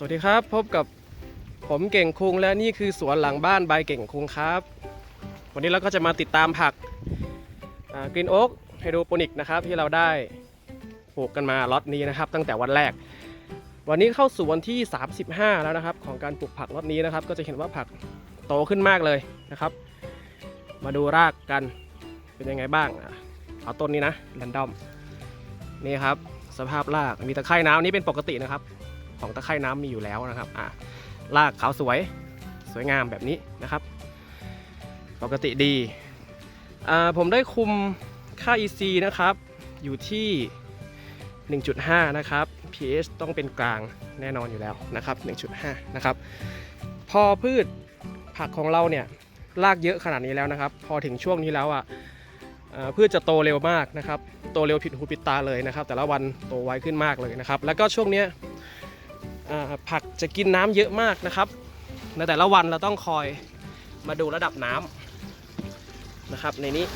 สวัสดีครับ พบกับผมเก่งคุงและนี่คือสวนหลังบ้านใบเก่งคุงครับ วันนี้เราก็จะมาติดตามผักกรีนโอ๊กไฮโดรโปนิกนะครับที่เราได้ปลูกกันมาล็อตนี้นะครับ ตั้งแต่วันแรก วันนี้เข้าสู่วันที่ 35 แล้วนะครับ ของการปลูกผักล็อตนี้นะครับ ก็จะเห็นว่าผักโตขึ้นมากเลยนะครับ มาดูรากกันเป็นยังไงบ้างเอาต้นนี้นะแรนดอมนี่ครับสภาพรากมีตะไคร่น้ำนี่เป็นปกตินะครับ ของตะไคร่น้ำมีอยู่แล้วนะครับอะรากขาวสวยสวยงามแบบนี้นะครับ ปกติดีผมได้คุมค่า EC นะครับ อยู่ที่ 1.5 นะครับ pH ต้องเป็นกลางแน่นอนอยู่แล้วนะครับ 1.5 นะครับ พอพืชผักของเราเนี่ยรากเยอะขนาดนี้แล้วนะครับ พอถึงช่วงนี้แล้วอะอ่อพืชจะโตเร็วมากนะครับ โตเร็วผิดหูผิดตาเลยนะครับ แต่ละวันโตไวขึ้นมากเลยนะครับ แล้วก็ช่วงเนี้ย ผักจะกินน้ำเยอะมากนะครับในแต่ละวันเราต้องคอยมาดูระดับน้ำนะครับในนี้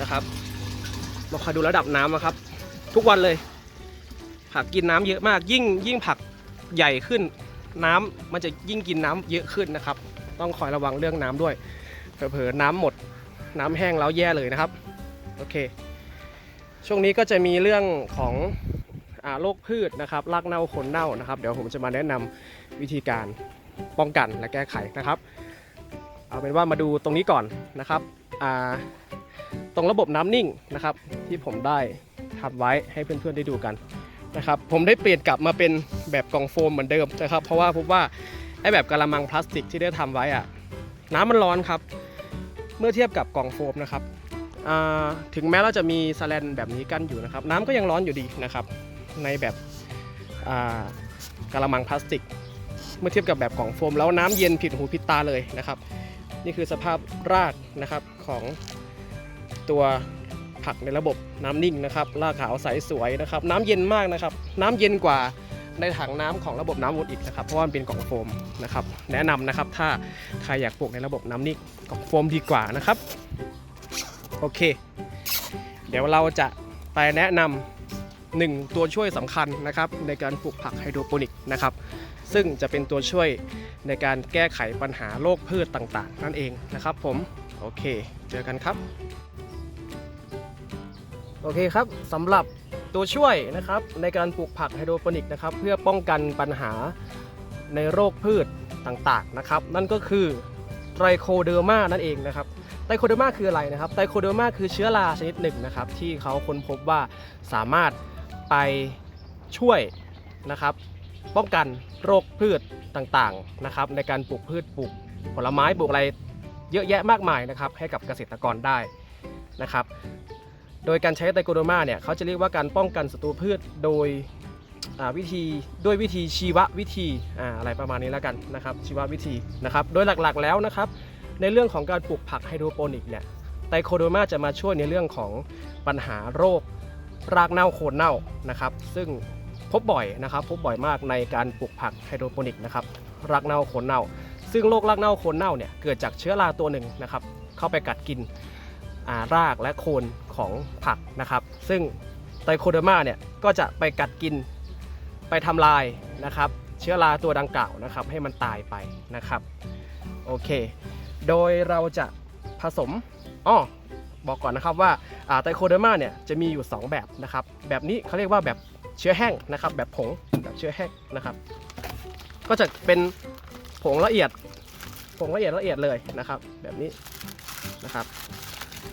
นะครับ มาคอยดูระดับน้ำนะครับ ทุกวันเลย ผักกินน้ำเยอะมาก ยิ่งยิ่งผักใหญ่ขึ้นน้ำมันจะยิ่งกินน้ำเยอะขึ้นนะครับ ต้องคอยระวังเรื่องน้ำด้วยเผลอๆน้ำหมดน้ำแห้งแล้วแย่เลยนะครับโอเค ช่วงนี้ก็จะมีเรื่องของ โรคพืชนะครับรากเน่าขนเน่านะครับ เดี๋ยวผมจะมาแนะนำวิธีการป้องกันและแก้ไขนะครับ เอาเป็นว่ามาดูตรงนี้ก่อนนะครับตรงระบบน้ำนิ่งนะครับ ที่ผมได้ทำไว้ให้เพื่อนๆได้ดูกันนะครับผมได้เปลี่ยนกลับมาเป็นแบบกล่องโฟมเหมือนเดิมนะครับ เพราะว่าพบว่าไอ้แบบกระมังพลาสติกที่ได้ทำไว้อะน้ำมันร้อนครับ เมื่อเทียบกับกล่องโฟมนะครับถึงแม้เราจะมีสแลนแบบนี้กั้นอยู่นะครับ น้ำก็ยังร้อนอยู่ดีนะครับ ในแบบกระมังพลาสติก เมื่อเทียบกับแบบกล่องโฟม แล้วน้ำเย็นผิดหูผิดตาเลยนะครับ นี่คือสภาพรากนะครับของตัวผักในระบบน้ำนิ่งนะครับรากขาวใสสวยนะครับ น้ำเย็นมากนะครับ น้ำเย็นกว่าในถังน้ำของระบบน้ำวนอีกนะครับเพราะว่าเป็นกล่องโฟมนะครับ แนะนำนะครับถ้าใครอยากปลูกในระบบน้ำนิ่งกล่องโฟมดีกว่านะครับ โอเค เดี๋ยวเราจะไปแนะนำ หนึ่งตัวช่วยสำคัญนะครับในการปลูกผักไฮโดรโปนิกนะครับซึ่งจะเป็นตัวช่วยในการแก้ไขปัญหาโรคพืชต่างๆ นั่นเองนะครับผมโอเค เจอกันครับโอเคครับสำหรับตัวช่วยนะครับในการปลูกผักไฮโดรโปนิกนะครับเพื่อป้องกันปัญหาในโรคพืชต่างๆนะครับ นั่นก็คือไตรโคเดอร์มานั่นเองนะครับ ไตโคเดอร์มาคืออะไรนะครับ ไตโคเดอร์มาคือเชื้อราชนิดหนึ่งนะครับ ที่เขาค้นพบว่าสามารถไปช่วยนะครับ ป้องกันโรคพืชต่างๆนะครับ ในการปลูกพืชปลูกผลไม้ปลูกอะไรเยอะแยะมากมายนะครับ ให้กับเกษตรกรได้นะครับ โดยการใช้ไตโคโดมาเนี่ยเขาจะเรียกว่าการป้องกันศัตรูพืชโดยวิธีด้วยวิธีชีววิธีอ่าอะไรประมาณนี้แล้วกันนะครับ ชีววิธีนะครับ โดยหลักๆแล้วนะครับ ในเรื่องของการปลูกผักไฮโดรโปนิกเนี่ยไตโคโดมาจะมาช่วยในเรื่องของปัญหาโรครากเน่าโคนเน่านะครับ ซึ่งพบบ่อยนะครับ พบบ่อยมากในการปลูกผักไฮโดรโปนิกนะครับรากเน่าโคนเน่า ซึ่งโรครากเน่าโคนเน่าเนี่ยเกิดจากเชื้อราตัวหนึ่งนะครับ เข้าไปกัดกินารากและโคนของผักนะครับ ซึ่งไตโคเดอร์มาเนี่ยก็จะไปกัดกินไปทำลายนะครับ เชื้อราตัวดังกล่าวนะครับ ให้มันตายไปนะครับ โอเค โดยเราจะผสมอ้อบอกก่อนนะครับว่าไตรโคเดอร์มาเนี่ยจะมีอยู่ 2 แบบนะครับ แบบนี้เขาเรียกว่าแบบเชื้อแห้งนะครับ แบบผงแบบเชื้อแห้งนะครับ ก็จะเป็นผงละเอียดผงละเอียดละเอียดเลยนะครับ แบบนี้นะครับ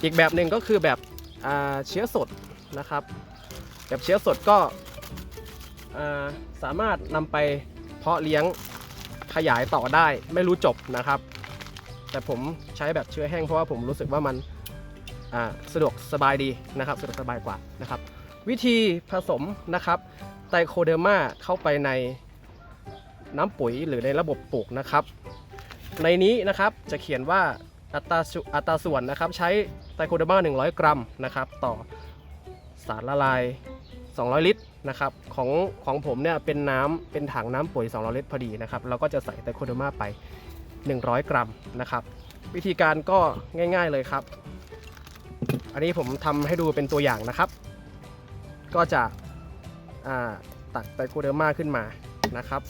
อีกแบบหนึ่งก็คือแบบเชื้อสดนะครับ แบบเชื้อสดก็สามารถนำไปเพาะเลี้ยงขยายต่อได้ไม่รู้จบนะครับ แต่ผมใช้แบบเชื้อแห้งเพราะว่าผมรู้สึกว่ามันสะดวกสบายดีนะครับสะดวกสบายกว่านะครับ วิธีผสมนะครับไตรโคเดอร์มาเข้าไปในน้ำปุ๋ยหรือในระบบปลูกนะครับ ในนี้นะครับจะเขียนว่าอัตราส่วนอัตราส่วนนะครับ ใช้ไตรโคเดอร์มา100 กรัมนะครับ ต่อสารละลาย 200 ลิตรนะครับของของผมเนี่ยเป็นน้ำเป็นถังน้ำปุ๋ย 200 ลิตรพอดีนะครับเราก็จะใส่ไตรโคเดอร์มาไป 100 กรัมนะครับ วิธีการก็ง่าย ๆเลยครับ อันนี้ผมทำให้ดูเป็นตัวอย่างนะครับ ก็จะตักไตรโคเดอร์มาขึ้นมานะครับ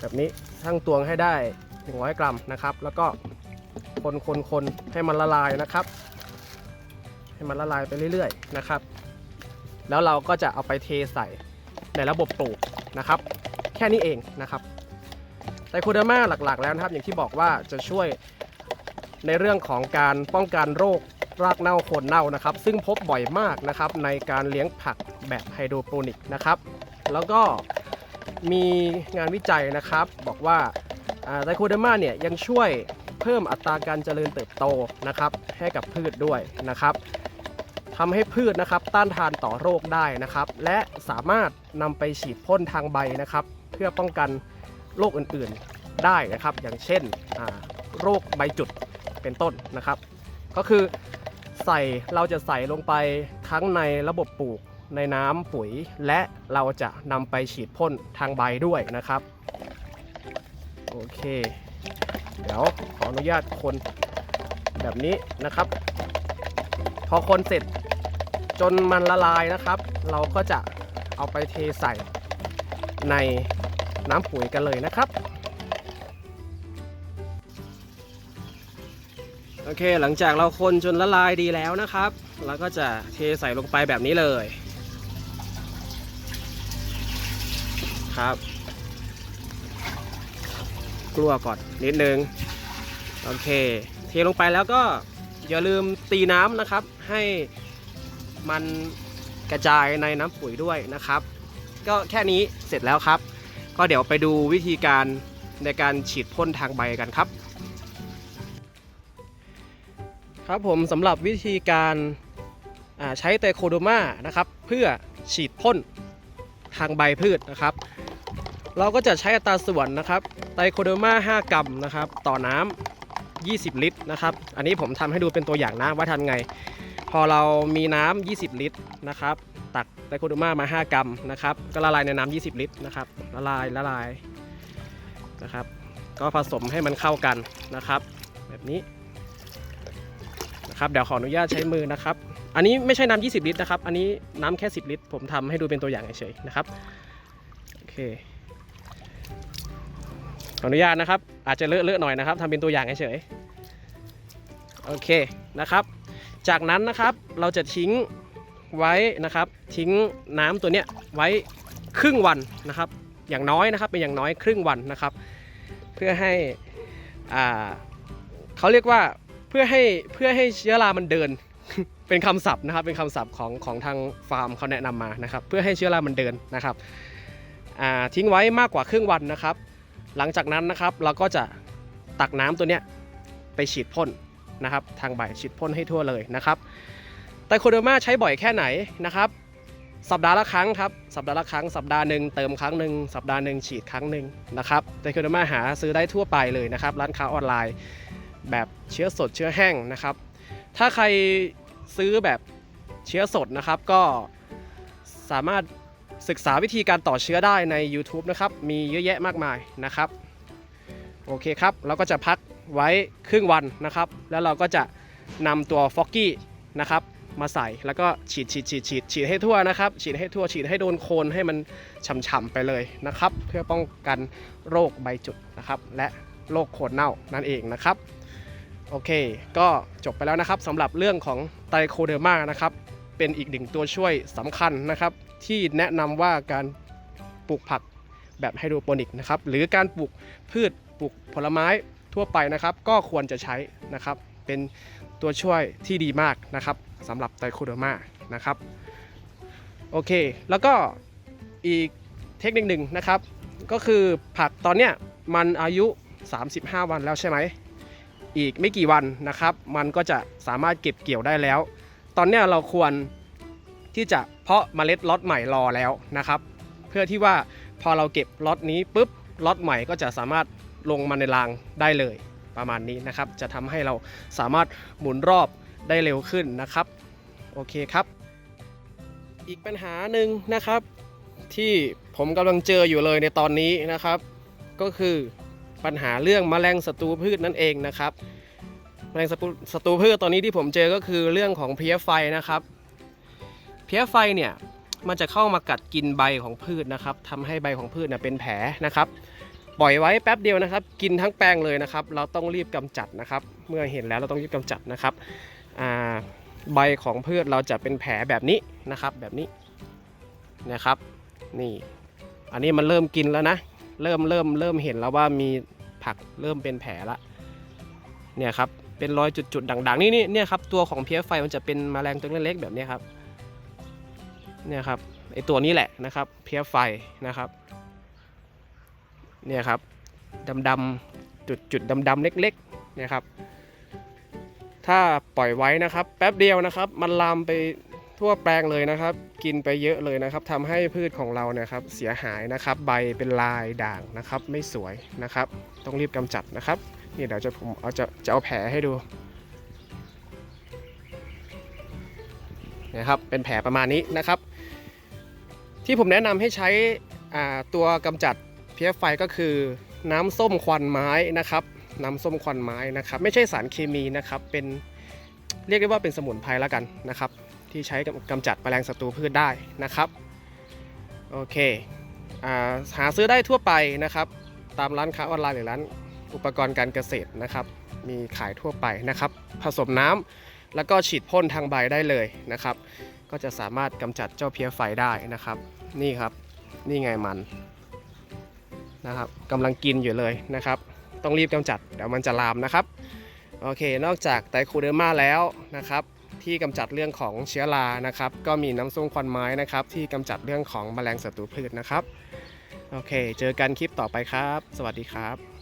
แบบนี้ชั่งตวงให้ได้ 100 กรัมนะครับ แล้วก็คนคนคนให้มันละลายนะครับ ให้มันละลายไปเรื่อยๆนะครับ แล้วเราก็จะเอาไปเทใส่ในระบบปลูกนะครับ แค่นี้เองนะครับ ไตโคเดอร์มาหลักๆแล้วนะครับ อย่างที่บอกว่าจะช่วยในเรื่องของการป้องกันโรครากเน่าโคนเน่านะครับ ซึ่งพบบ่อยมากนะครับในการเลี้ยงผักแบบไฮโดรโปนิกนะครับ แล้วก็มีงานวิจัยนะครับ บอกว่าไตโคเดอร์มาเนี่ยยังช่วยเพิ่มอัตราการเจริญเติบโตนะครับ ให้กับพืชด้วยนะครับทำให้พืชนะครับต้านทานต่อโรคได้นะครับ และสามารถนำไปฉีดพ่นทางใบนะครับ เพื่อป้องกัน โรคอื่นๆได้นะครับ อย่างเช่นโรคใบจุดเป็นต้นนะครับ ก็คือใส่เราจะใส่ลงไปทั้งในระบบปลูกในน้ำปุ๋ย และเราจะนำไปฉีดพ่นทางใบด้วยนะครับโอเค เดี๋ยวขออนุญาตคนแบบนี้นะครับ พอคนเสร็จจนมันละลายนะครับ เราก็จะเอาไปเทใส่ใน น้ำปุ๋ยกันเลยนะครับ โอเคหลังจากเราคนจนละลายดีแล้วนะครับ เราก็จะเทใส่ลงไปแบบนี้เลยครับกลัวก่อนนิดนึงโอเค เทลงไปแล้วก็อย่าลืมตีน้ำนะครับ ให้มันกระจายในน้ำปุ๋ยด้วยนะครับ ก็แค่นี้เสร็จแล้วครับ ก็เดี๋ยวไปดูวิธีการในการฉีดพ่นทางใบกันครับ ครับผมสำหรับวิธีการใช้ไตโคโดมานะครับ เพื่อฉีดพ่นทางใบพืชนะครับ เราก็จะใช้อัตราส่วนนะครับไตโคโดมา 5 กรัมนะครับ ต่อน้ำ20 ลิตรนะครับ อันนี้ผมทำให้ดูเป็นตัวอย่างนะว่าทำไง อเรามีน้ำ20 ลิตรนะครับ ตักไตรโคโดมามา 5 กรัมนะครับ ก็ละลายในน้ำ20 ลิตรนะครับ ละลายละลายนะครับ ก็ผสมให้มันเข้ากันนะครับ แบบนี้นะครับ เดี๋ยวขออนุญาตใช้มือนะครับ อันนี้ไม่ใช่น้ำ20 ลิตรนะครับ อันนี้น้ำแค่ 10 ลิตร ผมทำให้ดูเป็นตัวอย่างเฉยๆนะครับ โอเค ขออนุญาตนะครับ อาจจะเลอะๆหน่อยนะครับทำเป็นตัวอย่างเฉยๆ โอเคนะครับ จากนั้นนะครับเราจะทิ้งไว้นะครับ ทิ้งน้ำตัวเนี้ยไว้ครึ่งวันนะครับ อย่างน้อยนะครับเป็นอย่างน้อยครึ่งวันนะครับ เพื่อให้อ่าเขาเรียกว่าเพื่อให้เพื่อให้เชื้อรามันเดินเป็นคำศัพท์นะครับ เป็นคำศัพท์ของของทางฟาร์มเขาแนะนำมานะครับ เพื่อให้เชื้อรามันเดินนะครับทิ้งไว้มากกว่าครึ่งวันนะครับ หลังจากนั้นนะครับเราก็จะตักน้ำตัวเนี้ยไปฉีดพ่น นะครับ ทางใบฉีดพ่นให้ทั่วเลยนะครับไตโคเดอร์มาใช้บ่อยแค่ไหนนะครับ สัปดาห์ละครั้งครับ สัปดาห์ละครั้ง สัปดาห์หนึ่งเติมครั้งหนึ่งสัปดาห์หนึ่งฉีดครั้งหนึ่งนะครับไตโคเดอร์มาหาซื้อได้ทั่วไปเลยนะครับ ร้านค้าออนไลน์ แบบเชื้อสดเชื้อแห้งนะครับ ถ้าใครซื้อแบบเชื้อสดนะครับก็สามารถศึกษาวิธีการต่อเชื้อได้ใน YouTube นะครับ มีเยอะแยะมากมายนะครับ โอเคครับ เราก็จะพัก ไว้ครึ่งวันนะครับ แล้วเราก็จะนำตัวฟอกกี้นะครับมาใส่แล้วก็ฉีดฉีดฉีดฉีดฉีดให้ทั่วนะครับ ฉีดให้ทั่วฉีดให้โดนโคนให้มันฉ่ำๆไปเลยนะครับ เพื่อป้องกันโรคใบจุดนะครับ และโรคโคนเน่านั่นเองนะครับโอเค ก็จบไปแล้วนะครับสำหรับเรื่องของไตรโคเดอร์มานะครับ เป็นอีกหนึ่งตัวช่วยสำคัญนะครับ ที่แนะนำว่าการปลูกผักแบบไฮโดรโปนิกนะครับ หรือการปลูกพืชปลูกผลไม้ ทั่วไปนะครับก็ควรจะใช้นะครับเป็นตัวช่วยที่ดีมากนะครับสำหรับไตโคเดอร์มานะครับโอเค แล้วก็อีกเทคนิคหนึ่งนะครับ ก็คือผักตอนเนี้ยมันอายุ 35 วันแล้วใช่ไหมอีกไม่กี่วันนะครับ มันก็จะสามารถเก็บเกี่ยวได้แล้ว ตอนเนี้ยเราควรที่จะเพาะเมล็ดล็อตใหม่รอแล้วนะครับ เพื่อที่ว่าพอเราเก็บล็อตนี้ปุ๊บล็อตใหม่ก็จะสามารถ ลงมาในรางได้เลยประมาณนี้นะครับ จะทำให้เราสามารถหมุนรอบได้เร็วขึ้นนะครับ โอเคครับ อีกปัญหาหนึ่งนะครับ ที่ผมกำลังเจออยู่เลยในตอนนี้นะครับ ก็คือปัญหาเรื่องแมลงศัตรูพืชนั่นเองนะครับแมลงศัตรูพืชตอนนี้ที่ผมเจอก็คือเรื่องของเพลี้ยไฟนะครับ เพลี้ยไฟเนี่ยมันจะเข้ามากัดกินใบของพืชนะครับทำให้ใบของพืชเป็นแผลนะครับ ปล่อยไว้แป๊บเดียวนะครับ กินทั้งแปลงเลยนะครับ เราต้องรีบกำจัดนะครับ เมื่อเห็นแล้วเราต้องรีบกำจัดนะครับใบของพืชเราจะเป็นแผลแบบนี้นะครับ แบบนี้นะครับ นี่ อันนี้มันเริ่มกินแล้วนะ เริ่มเริ่มเริ่มเห็นแล้วว่ามีผักเริ่มเป็นแผลละเนี่ยครับเป็นรอยจุดๆด่างๆนี่นี่เนี่ยครับตัวของเพี้ยไฟมันจะเป็นแมลงตัวเล็กๆแบบนี้ครับเนี่ยครับไอตัวนี้แหละนะครับ เพี้ยไฟนะครับ เนี่ยครับดำๆจุดๆดำๆเล็กๆเนี่ยครับ ถ้าปล่อยไว้นะครับแป๊บเดียวนะครับ มันลามไปทั่วแปลงเลยนะครับ กินไปเยอะเลยนะครับทำให้พืชของเราเนี่ยครับเสียหายนะครับ ใบเป็นลายด่างนะครับ ไม่สวยนะครับ ต้องรีบกำจัดนะครับนี่เดี๋ยวจะผมเอาจะจะเอาแผลให้ดูนะครับเป็นแผลประมาณนี้นะครับ ที่ผมแนะนำให้ใช้ตัวกำจัด เพี้ยไฟก็คือน้ำส้มควันไม้นะครับ น้ำส้มควันไม้นะครับ ไม่ใช่สารเคมีนะครับ เป็นเรียกได้ว่าเป็นสมุนไพรแล้วกันนะครับ ที่ใช้กำจัดแมลงศัตรูพืชได้นะครับ โอเคอาหาซื้อได้ทั่วไปนะครับ ตามร้านค้าออนไลน์หรือร้านอุปกรณ์การเกษตรนะครับ มีขายทั่วไปนะครับ ผสมน้ำแล้วก็ฉีดพ่นทางใบได้เลยนะครับ ก็จะสามารถกำจัดเจ้าเพี้ยไฟได้นะครับ นี่ครับ นี่ไงมัน นะครับกำลังกินอยู่เลยนะครับ ต้องรีบกำจัดเดี๋ยวมันจะลามนะครับโอเคนอกจากไตรโคเดอร์มาแล้วนะครับที่กำจัดเรื่องของเชื้อรานะครับ ก็มีน้ำส้มควันไม้นะครับ ที่กำจัดเรื่องของแมลงศัตรูพืชนะครับ โอเค เจอกันคลิปต่อไปครับ สวัสดีครับ